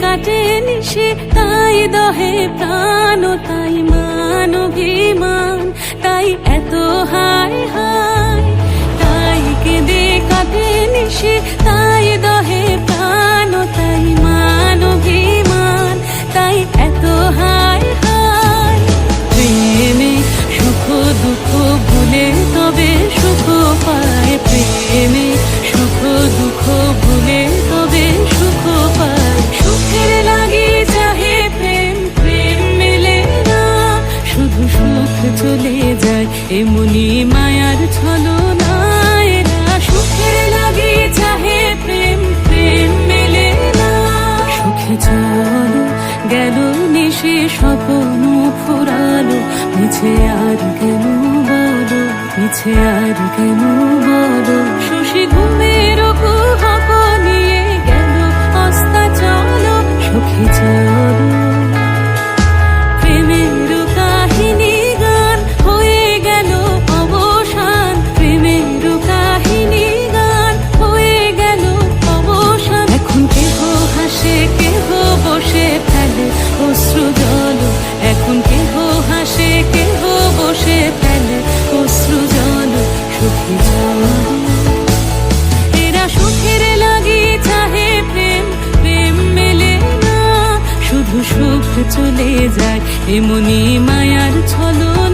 কাটে নিশে তাই দহে প্রাণ তাই মান অভিমান তাই এত হায় হায় এমনি মায়ার ছলো না, সুখের লাগি চাহে প্রেম প্রেম মেলে না। সুখে চলো গেল নিশে, স্বপ্ন ফুরালো, মিছে আর কেন বলো, মিছে আর কেন বলো। শশী ঘুমের কুহক নিয়ে গেল অস্তা চলো সুখে চলো চলে যায়। এমনি মায়ার ছলনা